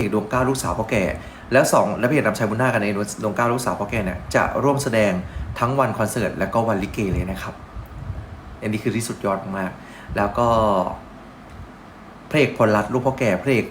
เอกดวงก้าลูกสาวพ่อแก่ แล้วสองและพระเอกนำชัยบุญนาคกับในายดวงก้าลูกสาวพ่อแก่เนี่ยจะร่วมแสดงทั้งวันคอนเสิร์ตและก็วันลิเกเลยนะครับ อันนี้คือที่สุดยอดมากแล้วก็พระเอกพลรัตลูกพ่อแก่พระเอก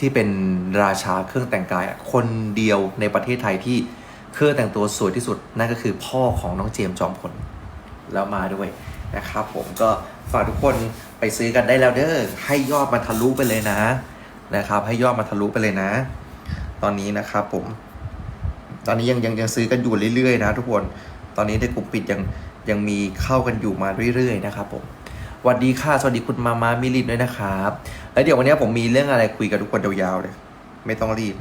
ที่เป็นราชาเครื่องแต่งกาย คนเดียวในประเทศไทยที่เครื่องแต่งตัวสวยที่สุด นั่นก็คือพ่อของน้องเจมส์จอมพลแล้วมาด้วยนะครับ ผมก็ฝากทุกคนไปซื้อกันได้แล้วเด้อให้ยอดมันทะลุไปเลยนะ นะครับ ให้ยอดมันทะลุไปเลยนะ ตอนนี้นะครับผม ตอนนี้ยังยังยังซื้อกันอยู่เรื่อยๆ นะ ทุกคน ตอนนี้ในกลุ่มปิดยังยังมีเข้ากันอยู่มาเรื่อย ๆ นะครับผมสวัสดีค่ะ สวัสดีคุณมามามิลินด้วยนะครับ แล้วเดี๋ยววันนี้ผมมีเรื่องอะไรคุยกับทุกคนยาวๆเลย ไม่ต้องรีบ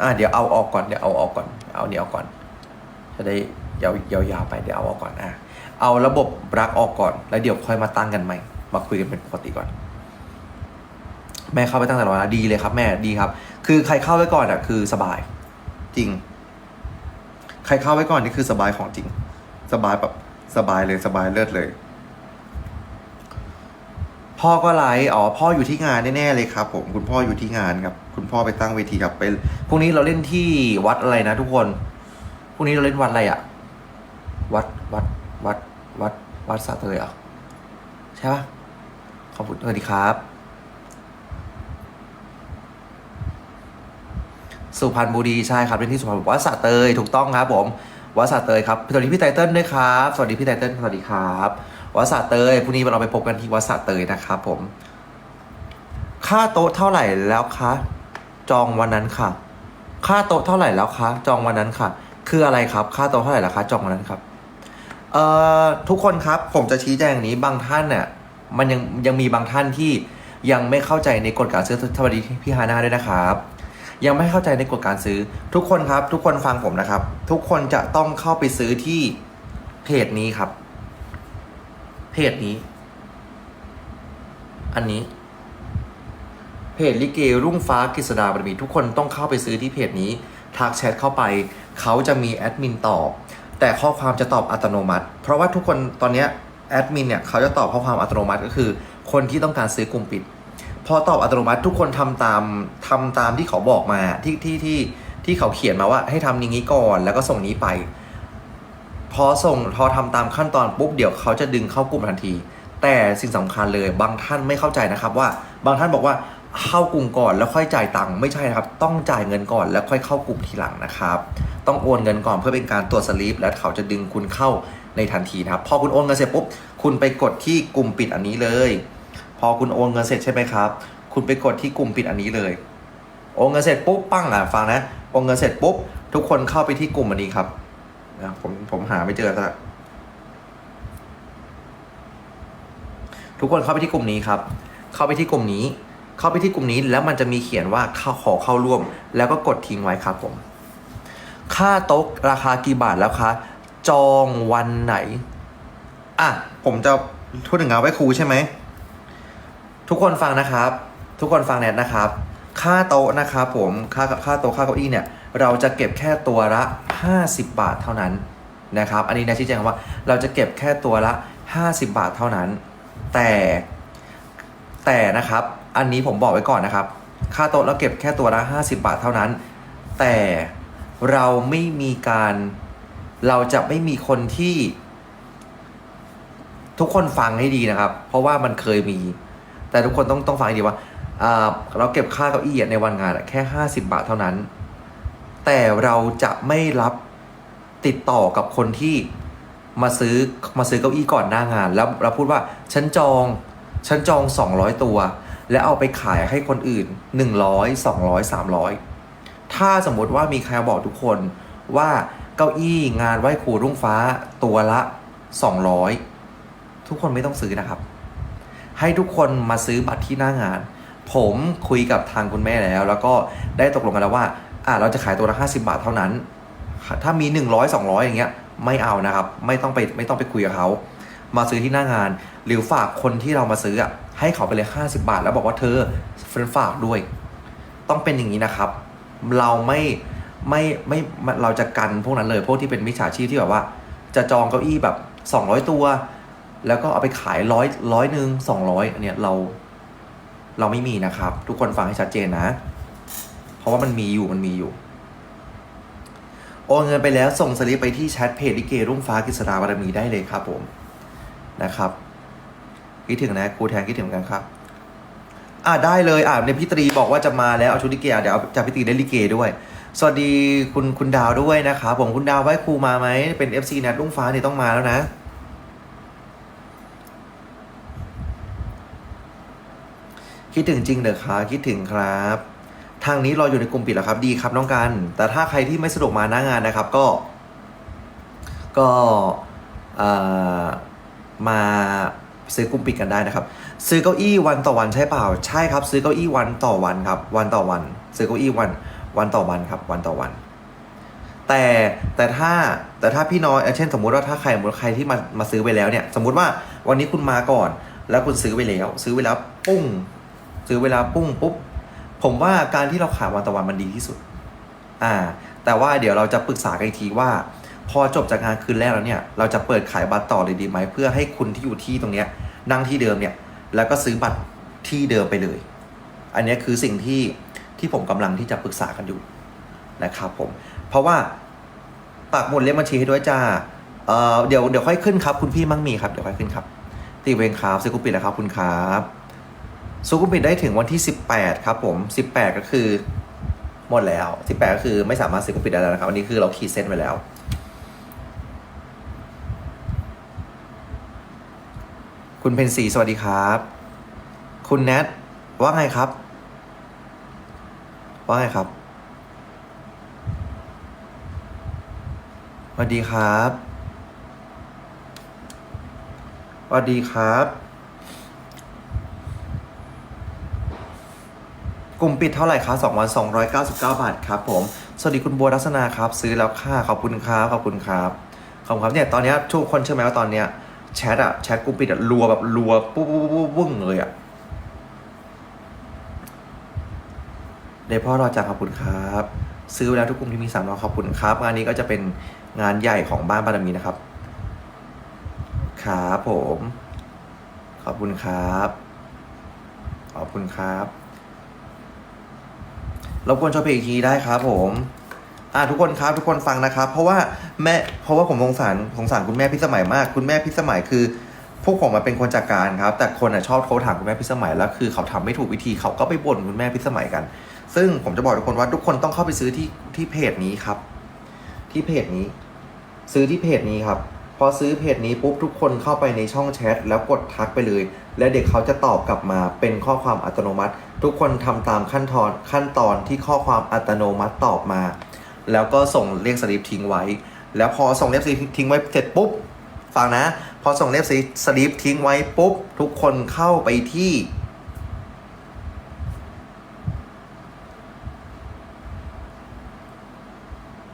อ่าเดี๋ยวเอาออกก่อน เดี๋ยวเอาออกก่อน เอาเดี๋ยวก่อน จะได้ยาวยาวๆไป เดี๋ยวเอาออกก่อน อะ เอาระบบรักออกก่อน แล้วเดี๋ยวค่อยมาตั้งกันใหม่ มาคุยกันเป็นปกติก่อน แม่เข้าไปตั้งแต่ร้อนะดีเลยครับ แม่ดีครับ คือใครเข้าไว้ก่อนอะคือสบาย จริง ใครเข้าไว้ก่อนนี่คือสบายของจริง สบายแบบสบายเลยสบายเลิศเลย พ่อก็ไลฟ์อ๋อพ่ออยู่ที่งานแน่ๆเลยครับ ผมคุณพ่ออยู่ที่งานครับ คุณพ่อไปตั้งเวทีครับไปพรุ่งนี้เราเล่นที่วัดอะไรนะทุกคนพรุ่งนี้เราเล่นวัดอะไรอะวัดวัดวัดวัดวัดสะเตยเหรอะใช่ปะขอบคุณสวัสดีครับ สุพรรณบุรีใช่ครับเล่นที่สุพรรณบุรีวัดสะเตยถูกต้องครับผมวัดสะเตยครับสวัสดีพี่ไตเติ้ลด้วยครับ สวัสดีพี่ไตเติ้ลสวัสดีครับวัดสะเตยพรุ่งนี้เราไปพบกันที่วัดสะเตยนะครับผม ค่าโต๊ะเท่าไหร่แล้วคะจองวันนั้นค่ะ ค่าโต๊ะเท่าไหร่แล้วคะจองวันนั้นค่ะ คืออะไรครับ ค่าโต๊ะเท่าไหร่แล้วคะจองวันนั้นครับเอ่อทุกคนครับผมจะชี้แจงอย่างนี้บางท่านเนี่ยมันยังยังมีบางท่านที่ยังไม่เข้าใจในกฎการซื้อสวัสดีพี่ฮาน่าด้วยนะครับ ยังไม่เข้าใจในกฎการซื้อ ทุกคนครับ ทุกคนฟังผมนะครับ ทุกคนจะต้องเข้าไปซื้อที่เพจนี้ครับ เพจนี้ อันนี้ เพจลิเกรุ่งฟ้ากฤษดาบารมี ทุกคนต้องเข้าไปซื้อที่เพจนี้ทักแชทเข้าไป เขาจะมีแอดมินตอบ แต่ข้อความจะตอบอัตโนมัติ เพราะว่าทุกคนตอนนี้แอดมินเนี่ยเขาจะตอบข้อความอัตโนมัติก็คือ คนที่ต้องการซื้อกลุ่มปิด พอตอบอัตโนมัติทุกคนทำตามทำตามที่เขาบอกมาที่ที่ที่ที่เขาเขียนมาว่าให้ทำอย่านี้ก่อนแล้วก็ส่งนี้ไป พอส่งพอทำตามขั้นตอนปุ๊บเดี๋ยวเขาจะดึงเข้ากลุ่มทันที แต่สิ่งสำคัญเลยบางท่านไม่เข้าใจนะครับว่าบางท่านบอกว่าเข้ากลุ่มก่อนแล้วค่อยจ่ายตังค์ไม่ใช่นะครับ ต้องจ่ายเงินก่อนแล้วค่อยเข้ากลุ่มทีหลังนะครับ ต้องโอนเงินก่อนเพื่อเป็นการตรวจสลิปแล้วเขาจะดึงคุณเข้าในทันทีนะครับ พอคุณโอนเงินเสร็จปุ๊บคุณไปกดที่กลุ่มปิดอันนี้เลย พอคุณโอนเงินเสร็จใช่ไหมครับ คุณไปกดที่กลุ่มปิดอันนี้เลย โอนเงินเสร็จปุ๊บปั้งอะฟังนะ โอนเงินเสร็จปุ๊บทุกคนเข้าไปที่กลุ่มอันนี้ครับนะผมผมหาไม่เจอซะทุกคนเข้าไปที่กลุ่มนี้ครับ เข้าไปที่กลุ่มนี้ เข้าไปที่กลุ่มนี้แล้วมันจะมีเขียนว่าเข้าขอเข้าร่วม แล้วก็กดทิ้งไว้ครับผม ค่าโต๊ะราคากี่บาทแล้วคะ จองวันไหน อะ ผมจะพูดถึงงานไว้ครูใช่ไหม ทุกคนฟังนะครับ ทุกคนฟังแนทนะครับ ค่าโต๊ะนะครับผมค่ากับค่าโต๊ะค่าเก้าอี้เนี่ย เราจะเก็บแค่ตัวละ 50 บาทเท่านั้นนะครับ อันนี้นะชี้แจงว่าเราจะเก็บแค่ตัวละ 50 บาทเท่านั้น แต่แต่นะครับ อันนี้ผมบอกไว้ก่อนนะครับ ค่าโต๊ะเราเก็บแค่ตัวละ 50 บาทเท่านั้น แต่เราไม่มีการเราจะไม่มีคนที่ ทุกคนฟังให้ดีนะครับ เพราะว่ามันเคยมี แต่ทุกคนต้องต้องฟังให้ดีว่าเราเก็บค่าเก้าอี้ในวันงานแค่ 50 บาทเท่านั้น แต่เราจะไม่รับติดต่อกับคนที่มาซื้อมาซื้อเก้าอี้ก่อนหน้างาน แล้วเราพูดว่าฉันจองฉันจอง 200 ตัว แล้วเอาไปขายให้คนอื่น 100 200 300 ถ้าสมมติว่ามีใครบอกทุกคนว่าเก้าอี้งานไหว้ครูรุ่งฟ้าตัวละ 200 ทุกคนไม่ต้องซื้อนะครับ ให้ทุกคนมาซื้อบัตรที่หน้างาน ผมคุยกับทางคุณแม่แล้ว แล้วก็ได้ตกลงกันแล้วว่าอ่าเราจะขายตัวละ50 บาทเท่านั้น ถ้ามี 100 200 อย่างเงี้ยไม่เอานะครับ ไม่ต้องไปไม่ต้องไปคุยกับเขา มาซื้อที่หน้างาน หรือฝากคนที่เรามาซื้ออะให้เขาไปเลย 50 บาท แล้วบอกว่าเธอเฟรนฝากด้วย ต้องเป็นอย่างนี้นะครับ เราไม่ไม่ไม่ไม่เราจะกันพวกนั้นเลยพวกที่เป็นมิจฉาชีพที่แบบว่า จะจองเก้าอี้แบบ 200 ตัว แล้วก็เอาไปขายร้อยร้อยหนึ่งสองร้อยอันเนี้ยเรา เราไม่มีนะครับ ทุกคนฟังให้ชัดเจนนะ เพราะว่ามันมีอยู่มันมีอยู่ โอนเงินไปแล้วส่งสลิปไปที่แชทเพจลิเกรุ่งฟ้ากิษดาบารมีได้เลยครับผมนะครับคิดถึงนะครูแทนคิดถึงกันครับ อ่าได้เลยอ่าในพี่ตรีบอกว่าจะมาแล้วเอาชุดลิเกอะเดี๋ยวเอาจากพี่ตรีได้ลิเกด้วย สวัสดีคุณคุณดาวด้วยนะครับผมคุณดาวไหว้ครูมาไหมเป็น FC นัดรุ่งฟ้าเนี่ยต้องมาแล้วนะ คิดถึงจริงเด้อครับคิดถึงครับ ทางนี้รออยู่ในกลุ่มปิดแล้วครับ ดีครับน้องกัน แต่ถ้าใครที่ไม่สะดวกมาหน้างานนะครับ ก็ ก็มาซื้อกลุ่มปิดกันได้นะครับ ซื้อเก้าอี้วันต่อวันใช่เปล่า ใช่ครับ ซื้อเก้าอี้วันต่อวันครับ วันต่อวัน ซื้อเก้าอี้วันวันต่อวันครับ วันต่อวัน แต่แต่ถ้าแต่ถ้าพี่น้อยเอ่อเช่น สมมุติว่าถ้าใครสมมติใครที่มามาซื้อไปแล้วเนี่ย สมมุติว่าวันนี้คุณมาก่อน แล้วคุณซื้อไปแล้ว ซื้อไปแล้วปุ้ง ซื้อเวลาปุ้งปุ๊บ ผมว่าการที่เราขายวันต่อวันมันดีที่สุด อ่า แต่ว่าเดี๋ยวเราจะปรึกษากันอีกทีว่า พอจบจากงานคืนแรกแล้วเนี่ย เราจะเปิดขายบัตรต่อเลยดีไหมเพื่อให้คุณที่อยู่ที่ตรงเนี้ยนั่งที่เดิมเนี่ย แล้วก็ซื้อบัตรที่เดิมไปเลย อันนี้คือสิ่งที่ที่ผมกำลังที่จะปรึกษากันอยู่นะครับผม เพราะว่าปักหมดเลขบัญชีให้ด้วยจ้าเอ่อเดี๋ยวเดี๋ยวค่อยขึ้นครับ คุณพี่มั่งมีครับ เดี๋ยวค่อยขึ้นครับตีเวงครับซื้อกุปิดแล้วครับคุณครับ ซูกุมปิดได้ถึงวันที่ 18 ครับผม 18 ก็คือ หมดแล้ว 18 ก็คือไม่สามารถซื้อกุมปิดได้แล้วนะครับ อันนี้คือเราขีดเส้นไว้แล้ว คุณเพนสีสวัสดีครับ คุณแนทว่าไงครับ ว่าไงครับสวัสดีครับสวัสดีครับ กลุ่มปิดเท่าไหร่คะ2วัน 299 บาทครับผม สวัสดีคุณบัวรัศนาครับ ซื้อแล้วค่ะ ขอบคุณครับ ขอบคุณครับ ขอบคุณครับเนี่ย ตอนนี้ทุกคนเชื่อไหมว่าตอนเนี้ยแชทอะแชทกลุ่มปิดอะรัวแบบรัวปุ๊บปุ๊บปุ๊บปุ๊บวุ้งเลยอะเดยวพ่อรอจากขอบคุณครับ ซื้อไปแล้วทุกกลุ่มที่มีสามรอขอบคุณครับ งานนี้ก็จะเป็นงานใหญ่ของบ้านบารมีนะครับ ครับผม ขอบคุณครับ ขอบคุณครับ รบกวนชมเพลงอีกทีได้ครับผมอ่าทุกคนครับทุกคนฟังนะครับ เพราะว่าแม่เพราะว่าผมสงสารสงสารคุณแม่พิสมัยมาก คุณแม่พิสมัยคือ พวกผมมาเป็นคนจัดการครับ แต่คนอะชอบโทรถามคุณแม่พิสมัยแล้วคือเขาทำไม่ถูกวิธีเขาก็ไปบ่นคุณแม่พิสมัยกัน ซึ่งผมจะบอกทุกคนว่าทุกคนต้องเข้าไปซื้อที่ที่เพจนี้ครับ ที่เพจนี้ ซื้อที่เพจนี้ครับ พอซื้อเพจนี้ปุ๊บทุกคนเข้าไปในช่องแชทแล้วกดทักไปเลย และเด็กเขาจะตอบกลับมาเป็นข้อความอัตโนมัติ ทุกคนทำตามขั้นตอนขั้นตอนที่ข้อความอัตโนมัติตอบมา แล้วก็ส่งเรียกสลิปทิ้งไว้ แล้วพอส่งเรียกสลิปทิ้งไว้เสร็จปุ๊บฟังนะ พอส่งเรียกสลิปทิ้งไว้ปุ๊บทุกคนเข้าไปที่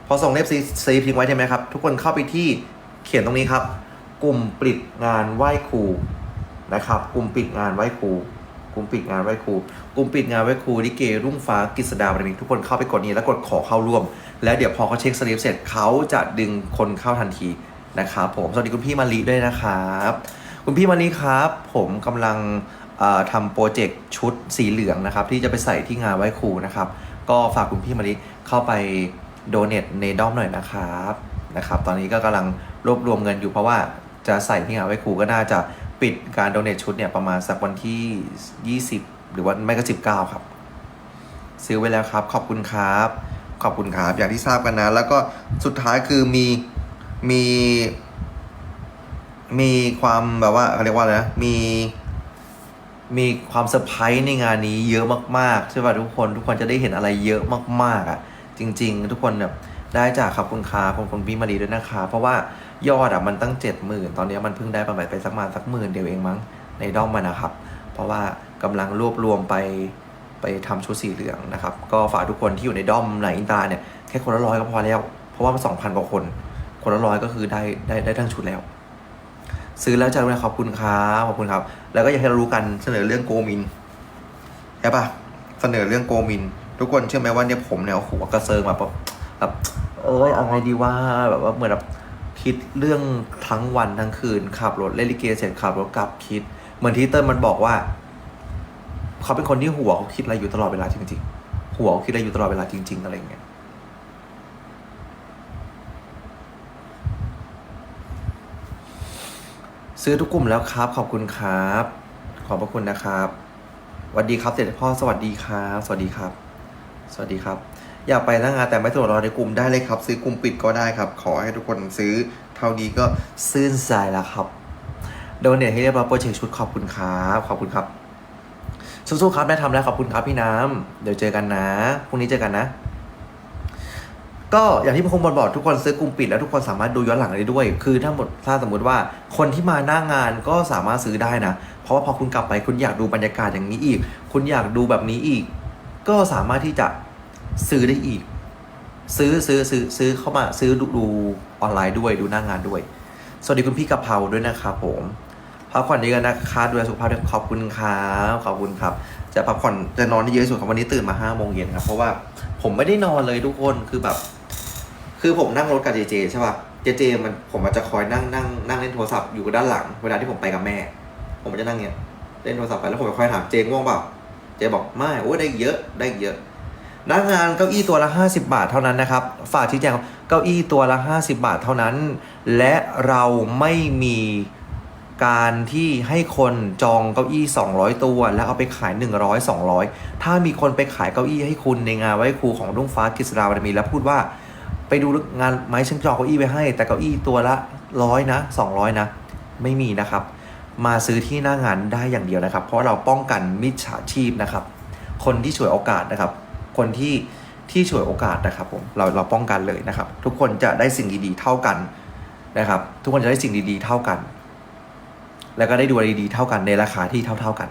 พอส่งเล็บซีซีทิ้งไว้ใช่ไหมครับ ทุกคนเข้าไปที่ เขียนตรงนี้ครับ กลุ่มปิดงานไหว้ครูนะครับ กลุ่มปิดงานไหว้ครูกลุ่มปิดงานไหว้ครูกลุ่มปิดงานไหว้ครูลิเกรุ่งฟ้ากฤษดาบารมีทุกคนเข้าไปกดนี้แล้วกดขอเข้าร่วม แล้วเดี๋ยวพอเขาเช็คสลิปเสร็จเขาจะดึงคนเข้าทันทีนะครับผมสวัสดีคุณพี่มารีด้วยนะครับคุณพี่มารีครับ ผมกำลังทำโปรเจกต์ชุดสีเหลืองนะครับ ที่จะไปใส่ที่งานไหว้ครูนะครับ ก็ฝากคุณพี่มารีเข้าไปโดเนทในด้อมหน่อยนะครับนะครับ ตอนนี้ก็กำลัง รวบรวมเงินอยู่เพราะว่าจะใส่ที่งานไว้ครูก็น่าจะปิดการโดเนทชุดเนี่ยประมาณสักวันที่ 20 หรือว่าไม่ก็ 19 ครับ ซื้อไว้แล้วครับ ขอบคุณครับ ขอบคุณครับ อย่างที่ทราบกันนะ แล้วก็สุดท้ายคือมีมีมีความแบบว่าเขาเรียกว่าอะไรนะ มี มีความเซอร์ไพรส์ในงานนี้เยอะมากๆ ใช่ป่ะทุกคน ทุกคนจะได้เห็นอะไรเยอะมากๆอะ จริง ๆ ทุกคนแบบได้จากขอบคุณครับขอบคุณพี่มารีด้วยนะคะ เพราะว่า ยอดอะมันตั้งเจ็ดหมื่นตอนนี้มันเพิ่งได้ประมาณไปสักมาสักหมื่นเดียวเองมั้งในด้อมมันนะครับ เพราะว่ากำลังรวบรวมไปไปทำชุดสีเหลืองนะครับ ก็ฝากทุกคนที่อยู่ในด้อมไหนอินตาเนี่ยแค่คนละร้อยก็พอแล้ว เพราะว่ามันสองพันกว่าคน คนละร้อยก็คือได้ได้ได้ทั้งชุดแล้ว ซื้อแล้วจ้าด้วยขอบคุณครับขอบคุณครับ แล้วก็อยากให้เรารู้กันเสนอเรื่องโกมินใช่ปะเสนอเรื่องโกมิน ทุกคนเชื่อไหมว่าเนี่ยผมเนี่ยโอ้โหกระเซิงแบบแบบเอ้ยอาไงดีว่าแบบว่าเหมือนแบบ คิดเรื่องทั้งวันทั้งคืนขับรถเล่นลิเกเสร็จขับรถกลับคิด เหมือนที่เติ้ลมันบอกว่า เขาเป็นคนที่หัวเขาคิดอะไรอยู่ตลอดเวลาจริงๆ หัวเขาคิดอะไรอยู่ตลอดเวลาจริง ๆ อะไรเงี้ยซื้อทุกกลุ่มแล้วครับ ขอบคุณครับ ขอบพระคุณนะครับสวัสดีครับเสด็จพ่อสวัสดีครับ สวัสดีครับ สวัสดีครับ อยากไปหน้างานแต่ไม่สะดวกรอในกลุ่มได้เลยครับ ซื้อกลุ่มปิดก็ได้ครับ ขอให้ทุกคนซื้อเท่านี้ก็ซื่นใจแล้วครับโดเนทให้เรียบร้อยโปรเจกต์ชุดขอบคุณครับขอบคุณครับสู้ๆครับได้ทำแล้วขอบคุณครับพี่น้ำเดี๋ยวเจอกันนะพรุ่งนี้เจอกันนะ ก็อย่างที่พงบอลบอกทุกคนซื้อกลุ่มปิดแล้วทุกคนสามารถดูย้อนหลังได้ด้วย คือถ้าหมดถ้าสมมติว่าคนที่มาหน้างงานก็สามารถซื้อได้นะ เพราะว่าพอคุณกลับไปคุณอยากดูบรรยากาศอย่างนี้อีก คุณอยากดูแบบนี้อีก ก็สามารถที่จะ ซื้อได้อีก ซื้อซื้อซื้อซื้อเข้ามาซื้อดูดูออนไลน์ด้วยดูหน้างานด้วย สวัสดีคุณพี่กะเพราด้วยนะครับผมพักผ่อนดีกันนะคะดูแลสุขภาพด้วยขอบคุณครับขอบคุณครับ จะพักผ่อนจะนอนให้เยอะที่สุดครับวันนี้ตื่นมาห้าโมงเย็นครับเพราะว่าผมไม่ได้นอนเลยทุกคนคือแบบ คือผมนั่งรถกับเจเจใช่ป่ะเจเจมันผมมันจะคอยนั่งนั่งนั่งเล่นโทรศัพท์อยู่ด้านหลัง เวลาที่ผมไปกับแม่ ผมจะนั่งเงี้ยเล่นโทรศัพท์ไปแล้วผมจะคอยถามเจง่วงเปล่าเจบอกไม่โอ้ได้เยอะได้เยอะ หน้างานเก้าอี้ตัวละ 50 บาทเท่านั้นนะครับ ฝากชี้แจงเก้าอี้ตัวละ 50 บาทเท่านั้น และเราไม่มีการที่ให้คนจองเก้าอี้ 200 ตัว แล้วเอาไปขาย 100 200 ถ้ามีคนไปขายเก้าอี้ให้คุณในงานไหว้ครูของรุ่งฟ้ากฤษฎาบารมีแล้วพูดว่า ไปดูงานไม้ฉันจองเก้าอี้ไปให้ แต่เก้าอี้ตัวละร้อยนะสองร้อยนะ ไม่มีนะครับ มาซื้อที่หน้างานได้อย่างเดียวนะครับ เพราะเราป้องกันมิจฉาชีพนะครับ คนที่ฉวยโอกาสนะครับ คนที่ที่ฉวยโอกาสนะครับผมเราเราป้องกันเลยนะครับ ทุกคนจะได้สิ่งดีๆเท่ากันนะครับ ทุกคนจะได้สิ่งดีๆเท่ากัน แล้วก็ได้ดูอะไรดีๆเท่ากันในราคาที่เท่า ๆกัน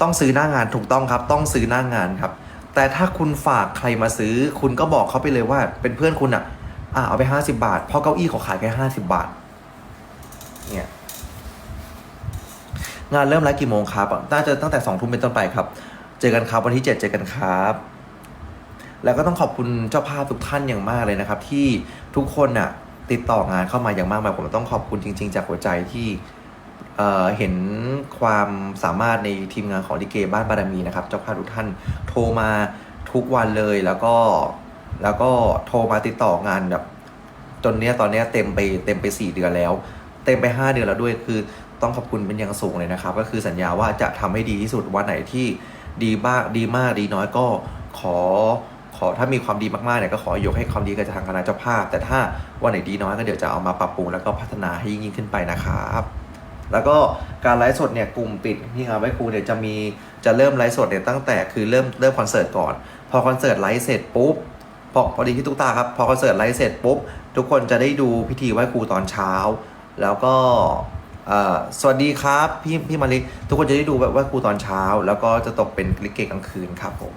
ต้องซื้อหน้างานถูกต้องครับ ต้องซื้อหน้างานครับ แต่ถ้าคุณฝากใครมาซื้อ คุณก็บอกเขาไปเลยว่า เป็นเพื่อนคุณอะอะเอาไปห้าสิบาท เพราะเก้าอี้เขาขายแค่ห้าสิบาทเนี่ยงานเริ่มไลฟ์กี่โมงครับน่าจะตั้งแต่สองทุ่มเป็นต้นไปครับ เจอกันครับวันที่เจ็ดเจอกันครับ แล้วก็ต้องขอบคุณเจ้าภาพทุกท่านอย่างมากเลยนะครับ ที่ทุกคนน่ะติดต่องานเข้ามาอย่างมากมายผมต้องขอบคุณจริง ๆ จากหัวใจที่เเห็นความสามารถในทีมงานของดิเกบ้านบารมีนะครับ เจ้าภาพทุกท่านโทรมาทุกวันเลยแล้วก็แล้วก็โทรมาติดต่องานแบบจนเนี้ยตอนเนี้ยเต็มไปเต็มไปสี่เดือนแล้ว เต็มไปห้าเดือนแล้วด้วยคือต้องขอบคุณเป็นอย่างสูงเลยนะครับ ก็คือสัญญาว่าจะทำให้ดีที่สุดวันไหนที่ ดีบ้างดีมากดีน้อยก็ขอขอถ้ามีความดีมากๆเนี่ยก็ขอยกให้ความดีกับทางคณะเจ้าภาพ แต่ถ้าวันไหนดีน้อยก็เดี๋ยวจะเอามาปรับปรุงแล้วก็พัฒนาให้ยิ่งขึ้นไปนะครับแล้วก็การไลฟ์สดเนี่ยกลุ่มปิดที่งานไหว้ครูเนี่ยจะมีจะเริ่มไลฟ์สดเนี่ยตั้งแต่คือเริ่มเริ่มคอนเสิร์ตก่อน พอคอนเสิร์ตไลฟ์เสร็จปุ๊บพอพอดีที่ตุ๊กตาครับพอคอนเสิร์ตไลฟ์เสร็จปุ๊บทุกคนจะได้ดูพิธีไหว้ครูตอนเช้า แล้วก็ สวัสดีครับ พี่พี่มาริกทุกคนจะได้ดูแบบไหว้ครูตอนเช้า แล้วก็จะตกเป็นลิเกกลางคืนครับผม